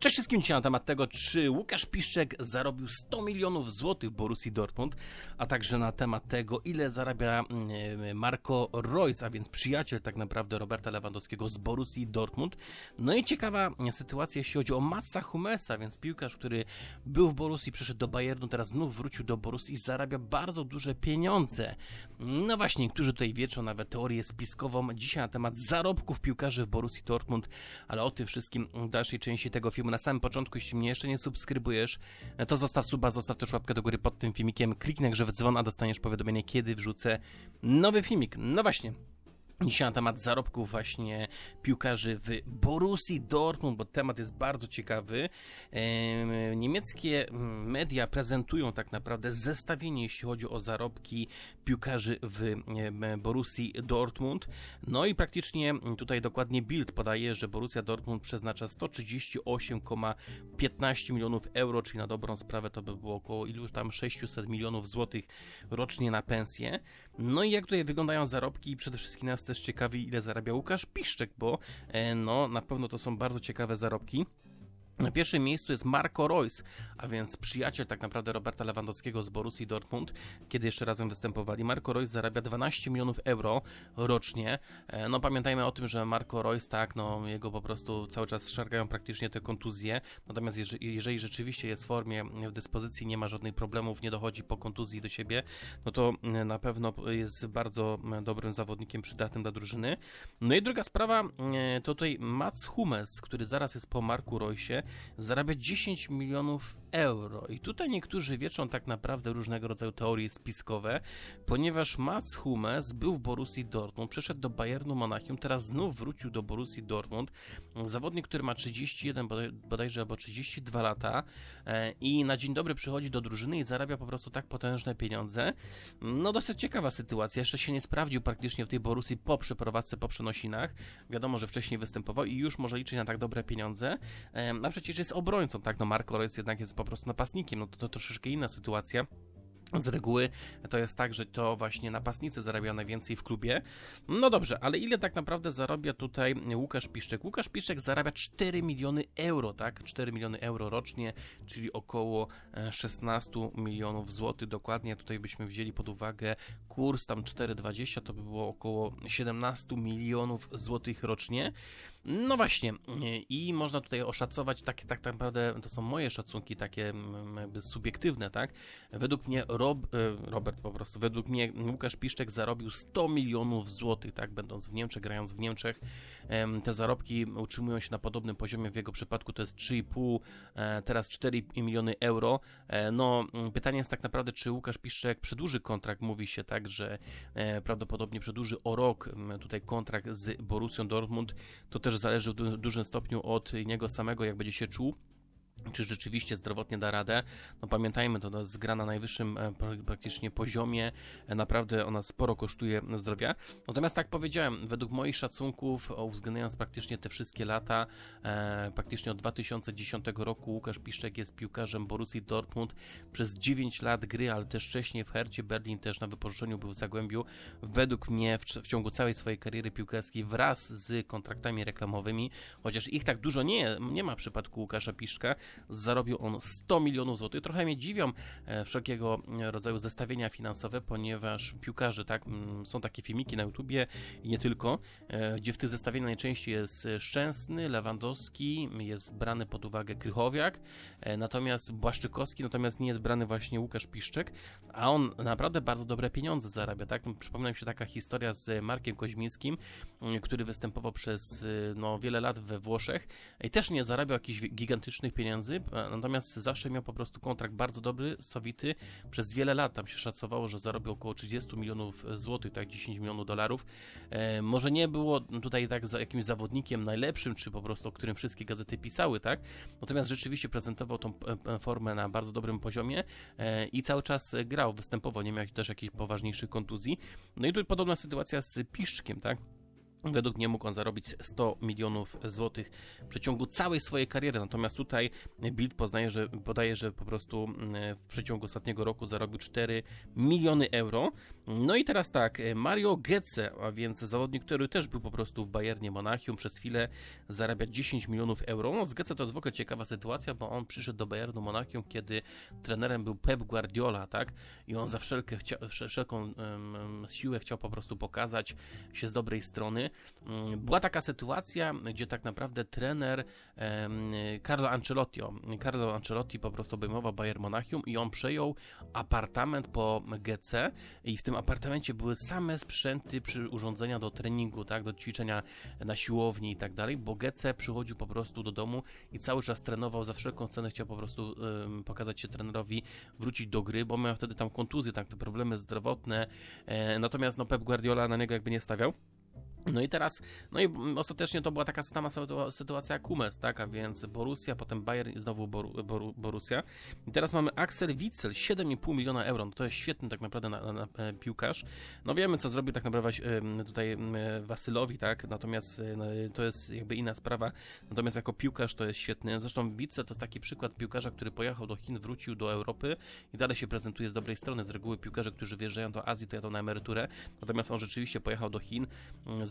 Cześć wszystkim dzisiaj na temat tego, czy Łukasz Piszczek zarobił 100 milionów złotych Borussii Dortmund, a także na temat tego, ile zarabia mm, Marco Reus, a więc przyjaciel tak naprawdę Roberta Lewandowskiego z Borussii Dortmund. No i ciekawa sytuacja, jeśli chodzi o Matsa Hummesa, więc piłkarz, który był w Borussii, przyszedł do Bayernu, teraz znów wrócił do Borussii i zarabia bardzo duże pieniądze. No właśnie, niektórzy tutaj wieczą nawet teorię spiskową dzisiaj na temat zarobków piłkarzy w Borussii Dortmund, ale o tym wszystkim w dalszej części tego filmu na samym początku, jeśli mnie jeszcze nie subskrybujesz, to zostaw suba, zostaw też łapkę do góry pod tym filmikiem, kliknij grze w dzwon, a dostaniesz powiadomienie, kiedy wrzucę nowy filmik. No właśnie, Dzisiaj na temat zarobków właśnie piłkarzy w Borussii Dortmund, bo temat jest bardzo ciekawy. Niemieckie media prezentują tak naprawdę zestawienie, jeśli chodzi o zarobki piłkarzy w Borussii Dortmund. No i praktycznie tutaj dokładnie Bild podaje, że Borussia Dortmund przeznacza 138,15 milionów euro, czyli na dobrą sprawę to by było około iluś tam 600 milionów złotych rocznie na pensję. No i jak tutaj wyglądają zarobki? Przede wszystkim nas też ciekawi, ile zarabia Łukasz Piszczek, bo e, no, na pewno to są bardzo ciekawe zarobki. Na pierwszym miejscu jest Marco Reus, a więc przyjaciel tak naprawdę Roberta Lewandowskiego z Borussii Dortmund, kiedy jeszcze razem występowali. Marco Reus zarabia 12 milionów euro rocznie. E, no pamiętajmy o tym, że Marco Reus, tak, no jego po prostu cały czas szargają praktycznie te kontuzje, natomiast jeżeli, jeżeli rzeczywiście jest w formie, w dyspozycji, nie ma żadnych problemów, nie dochodzi po kontuzji do siebie, no to e, na pewno jest bardzo e, dobrym zawodnikiem przydatnym dla drużyny. No i druga sprawa, to tutaj Mats Hummels, który zaraz jest po Marku Reusie, zarabia 10 milionów euro. I tutaj niektórzy wieczą tak naprawdę różnego rodzaju teorie spiskowe, ponieważ Mats Hummels był w Borussii Dortmund, przeszedł do Bayernu Monachium, teraz znów wrócił do Borussii Dortmund. Zawodnik, który ma 31 bodajże albo 32 lata e, i na dzień dobry przychodzi do drużyny i zarabia po prostu tak potężne pieniądze. No dosyć ciekawa sytuacja. Jeszcze się nie sprawdził praktycznie w tej Borussii po przeprowadzce, po przenosinach. Wiadomo, że wcześniej występował i już może liczyć na tak dobre pieniądze. E, a przecież jest obrońcą, tak? No Marco Reus jednak jest po prostu napastnikiem, no to, to troszeczkę inna sytuacja. Z reguły to jest tak, że to właśnie napastnicy zarabiają najwięcej w klubie. No dobrze, ale ile tak naprawdę zarabia tutaj Łukasz Piszczek? Łukasz Piszczek zarabia 4 miliony euro, tak? 4 miliony euro rocznie, czyli około 16 e, milionów złotych. Dokładnie tutaj byśmy wzięli pod uwagę kurs tam 4,20, to by było około 17 milionów złotych rocznie. No właśnie, i można tutaj oszacować, takie tak naprawdę to są moje szacunki, takie jakby subiektywne, tak? Według mnie Rob, e, Robert po prostu, według mnie Łukasz Piszczek zarobił 100 milionów złotych, tak? Będąc w Niemczech, grając w Niemczech. Te zarobki utrzymują się na podobnym poziomie, w jego przypadku to jest 3,5, e, teraz 4 miliony euro. E, no, pytanie jest tak naprawdę, czy Łukasz Piszczek przedłuży kontrakt, mówi się tak, że prawdopodobnie przedłuży o rok tutaj kontrakt z Borussią Dortmund, to też też zależy w dużym stopniu od niego samego, jak będzie się czuł czy rzeczywiście zdrowotnie da radę. No pamiętajmy, to jest gra na najwyższym e, praktycznie poziomie, e, naprawdę ona sporo kosztuje zdrowia. Natomiast tak powiedziałem, według moich szacunków, uwzględniając praktycznie te wszystkie lata, e, praktycznie od 2010 roku Łukasz Piszczek jest piłkarzem Borussii Dortmund przez 9 lat gry, ale też wcześniej w Hercie Berlin też na wypożyczeniu był w Zagłębiu. Według mnie w, w ciągu całej swojej kariery piłkarskiej wraz z kontraktami reklamowymi, chociaż ich tak dużo nie, nie ma w przypadku Łukasza Piszczka, zarobił on 100 milionów złotych. Trochę mnie dziwią e, wszelkiego rodzaju zestawienia finansowe, ponieważ piłkarze, tak, mm, są takie filmiki na YouTubie i nie tylko, e, gdzie w tych zestawieniach najczęściej jest Szczęsny, Lewandowski, jest brany pod uwagę Krychowiak, e, natomiast Błaszczykowski, natomiast nie jest brany właśnie Łukasz Piszczek, a on naprawdę bardzo dobre pieniądze zarabia, tak? Przypomina mi się taka historia z Markiem Koźmińskim, który występował przez no, wiele lat we Włoszech i też nie zarabiał jakichś gigantycznych pieniędzy, pieniędzy, natomiast zawsze miał po prostu kontrakt bardzo dobry, sowity, przez wiele lat tam się szacowało, że zarobił około 30 milionów złotych, tak 10 milionów dolarów. E, może nie było tutaj tak za jakimś zawodnikiem najlepszym, czy po prostu o którym wszystkie gazety pisały, tak? Natomiast rzeczywiście prezentował tą e, e, formę na bardzo dobrym poziomie e, i cały czas grał, występował, nie miał też jakichś poważniejszych kontuzji. No i tu podobna sytuacja z Piszczkiem, tak? Według mnie mógł on zarobić 100 milionów złotych w przeciągu całej swojej kariery. Natomiast tutaj Bild poznaje, że, podaje, że po prostu mm, w przeciągu ostatniego roku zarobił 4 miliony euro. No i teraz tak, Mario Götze, a więc zawodnik, który też był po prostu w Bayernie Monachium, przez chwilę zarabia 10 milionów euro. No z Götze to jest w ogóle ciekawa sytuacja, bo on przyszedł do Bayernu Monachium, kiedy trenerem był Pep Guardiola, tak? I on za wszelkie, wszelką um, siłę chciał po prostu pokazać się z dobrej strony. Mm, była taka sytuacja, gdzie tak naprawdę trener Carlo Ancelotti, Carlo Ancelotti po prostu obejmował Bayern Monachium i on przejął apartament po GC i w tym apartamencie były same sprzęty, przy urządzenia do treningu, tak, do ćwiczenia na siłowni i tak dalej, bo GC przychodził po prostu do domu i cały czas trenował, za wszelką cenę chciał po prostu pokazać się trenerowi, wrócić do gry, bo miał wtedy tam kontuzje, tak, te problemy zdrowotne, e, natomiast no Pep Guardiola na niego jakby nie stawiał. No i teraz, no i ostatecznie to była taka sama sytuacja jak Humes, tak, a więc Borussia, potem Bayern i znowu Boru, Boru, Borussia. I teraz mamy Axel Witzel, 7,5 miliona euro, no to jest świetny tak naprawdę na, na, e, piłkarz. No wiemy, co zrobił tak naprawdę tutaj Wasylowi, tak, natomiast no, to jest jakby inna sprawa, natomiast jako piłkarz to jest świetny. Zresztą Witzel to jest taki przykład piłkarza, który pojechał do Chin, wrócił do Europy i dalej się prezentuje z dobrej strony. Z reguły piłkarze, którzy wjeżdżają do Azji, to jadą na emeryturę, natomiast on rzeczywiście pojechał do Chin,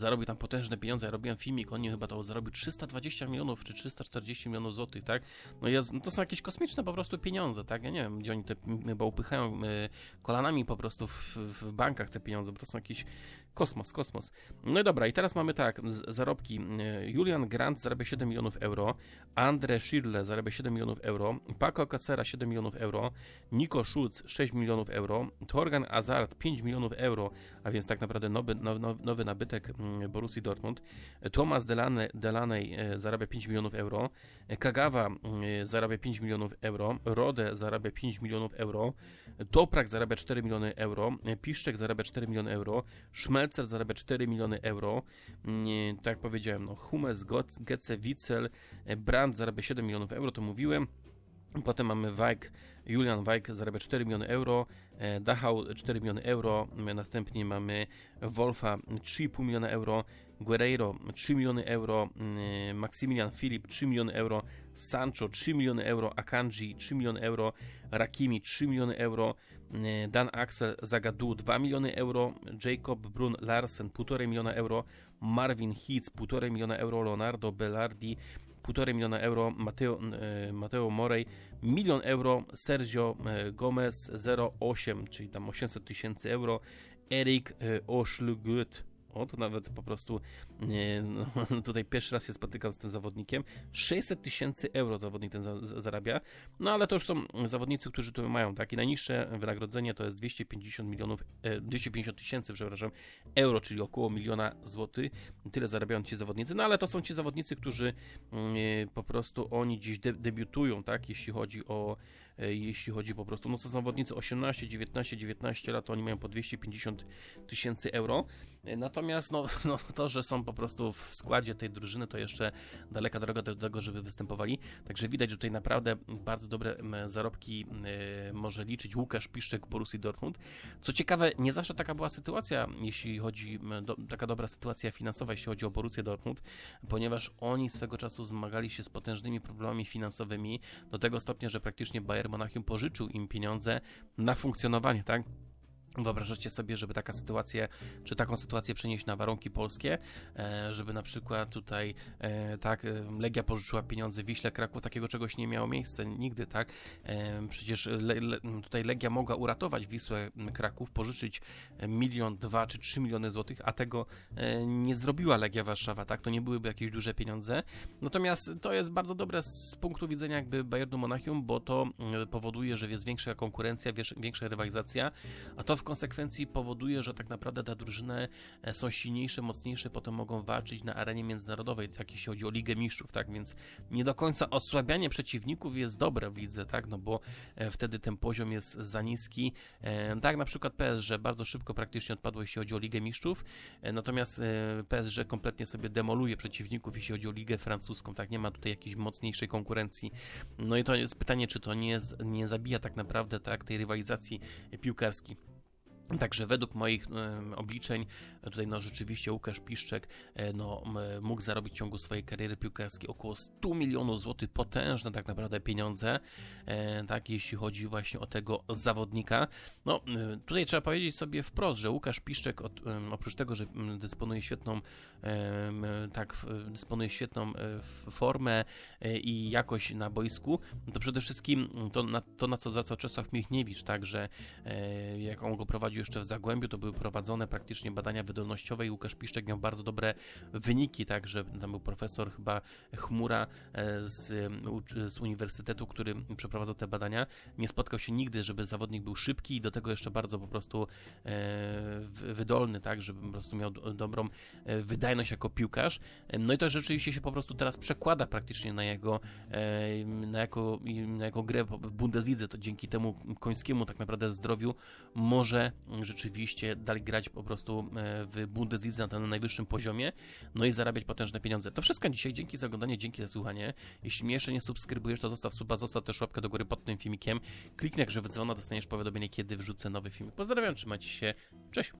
zarobił tam potężne pieniądze. Ja robiłem filmik, on chyba to zarobił 320 milionów czy 340 milionów złotych, tak? No, no to są jakieś kosmiczne po prostu pieniądze, tak? Ja nie wiem, gdzie oni te, chyba upychają y, kolanami po prostu w, w bankach te pieniądze, bo to są jakieś Kosmos, kosmos. No i dobra, i teraz mamy tak, zarobki. E, Julian Grant zarabia 7 milionów euro, Andre Schirle zarabia 7 milionów euro, Paco Casera 7 milionów euro, Nico Schulz 6 milionów euro, Torgan Azard 5 milionów euro, a więc tak naprawdę nowy, nowy, nowy nabytek mm, Borussii Dortmund, Thomas Delaney, Delaney zarabia 5 milionów euro, Kagawa mm, zarabia 5 milionów euro, Rode zarabia 5 milionów euro, Toprak zarabia 4 miliony euro, Piszczek zarabia 4 miliony euro, Szmer Melcer zarabia 4 miliony euro. Tak jak powiedziałem, no, Humes, Gece, Witzel, e, Brand zarabia 7 milionów euro, to mówiłem. Potem mamy Wijk, Julian Wijk zarabia 4 miliony euro, e, Dachau 4 miliony euro, następnie mamy Wolfa 3,5 miliona euro, Guerreiro 3 miliony euro, Maximilian Filip 3 miliony euro, Sancho 3 miliony euro, Akanji 3 miliony euro, Rakimi 3 miliony euro, Dan Axel Zagadu 2 miliony euro, Jacob Brun Larsen 1,5 miliona euro, Marvin Hitz 1,5 miliona euro, Leonardo Bellardi 1,5 miliona euro, Mateo, e, Mateo Morej, milion euro, Sergio e, Gomez 0,8, czyli tam 800 tysięcy euro, Erik e, Oszlugut o, to nawet po prostu no, tutaj pierwszy raz się spotykam z tym zawodnikiem. 600 tysięcy euro zawodnik ten za, zarabia, no ale to już są zawodnicy, którzy tu mają takie najniższe wynagrodzenie to jest 250 milionów, 250 tysięcy, przepraszam, euro, czyli około miliona złotych. Tyle zarabiają ci zawodnicy, no ale to są ci zawodnicy, którzy mm, po prostu oni dziś de debiutują, tak, jeśli chodzi o E, jeśli chodzi po prostu, no co zawodnicy 18, 19, 19 lat, oni mają po 250 tysięcy euro. E, natomiast no, no, to, że są po prostu w składzie tej drużyny, to jeszcze daleka droga do tego, żeby występowali. Także widać, że tutaj naprawdę bardzo dobre zarobki e, może liczyć Łukasz Piszczek Borussii Dortmund. Co ciekawe, nie zawsze taka była sytuacja, jeśli chodzi, do, taka dobra sytuacja finansowa, jeśli chodzi o Borussię Dortmund, ponieważ oni swego czasu zmagali się z potężnymi problemami finansowymi do tego stopnia, że praktycznie Bayern Monachium pożyczył im pieniądze na funkcjonowanie, tak? Wyobrażacie sobie, żeby taka sytuacja, czy taką sytuację przenieść na warunki polskie, e, żeby na przykład tutaj e, tak, e, Legia pożyczyła pieniądze Wiśle Kraków, takiego czegoś nie miało miejsca nigdy, tak? Przecież le, le, tutaj Legia mogła uratować Wisłę Kraków, pożyczyć milion, dwa czy trzy miliony złotych, a tego nie zrobiła Legia Warszawa, tak? To nie byłyby jakieś duże pieniądze. Natomiast to jest bardzo dobre z punktu widzenia jakby Bayernu Monachium, bo to powoduje, że jest większa konkurencja, większa rywalizacja, a to w konsekwencji powoduje, że tak naprawdę te drużyny e, są silniejsze, mocniejsze, potem mogą walczyć na arenie międzynarodowej, tak jeśli chodzi o Ligę Mistrzów, tak, więc nie do końca osłabianie przeciwników jest dobre, widzę, tak, no bo e, wtedy ten poziom jest za niski, e, tak na przykład PSG bardzo szybko praktycznie odpadło, jeśli chodzi o Ligę Mistrzów, natomiast PSG kompletnie sobie demoluje przeciwników, jeśli chodzi o Ligę Francuską, tak, nie ma tutaj jakiejś mocniejszej konkurencji, no i to jest pytanie, czy to nie, nie zabija tak naprawdę, tak, tej rywalizacji piłkarskiej. Także według moich obliczeń, tutaj no rzeczywiście Łukasz Piszczek e, no, mógł zarobić w ciągu swojej kariery piłkarskiej około 100 milionów złotych, potężne tak naprawdę pieniądze, e, tak, jeśli chodzi właśnie o tego zawodnika. No, tutaj trzeba powiedzieć sobie wprost, że Łukasz Piszczek oprócz tego, że dysponuje świetną, tak, dysponuje świetną e, formę i jakość na boisku, to przede wszystkim to, na, to na co zwracał Czesław Michniewicz, tak, że e, jak on go prowadził jeszcze w Zagłębiu, to były prowadzone praktycznie badania wydolnościowe i Łukasz Piszczek miał bardzo dobre wyniki, tak, że tam był profesor chyba Chmura e, z, ucz- z uniwersytetu, który przeprowadzał te badania. Nie spotkał się nigdy, żeby zawodnik był szybki i do tego jeszcze bardzo po prostu e, wy- wydolny, tak, żeby po prostu miał do, dobrą e, wydajność jako piłkarz. E, No i to rzeczywiście się po prostu teraz przekłada praktycznie na jego, e, na jako, na jako grę w Bundeslidze. To dzięki temu końskiemu tak naprawdę zdrowiu może rzeczywiście dalej grać po prostu e, w Bundeslidze na najwyższym poziomie, no i zarabiać potężne pieniądze. To wszystko dzisiaj. Dzięki za oglądanie, dzięki za słuchanie. Jeśli mnie jeszcze nie subskrybujesz, to zostaw suba, zostaw też łapkę do góry pod tym filmikiem. Kliknij, że w dzwona dostaniesz powiadomienie, kiedy wrzucę nowy film. Pozdrawiam, trzymajcie się. Cześć!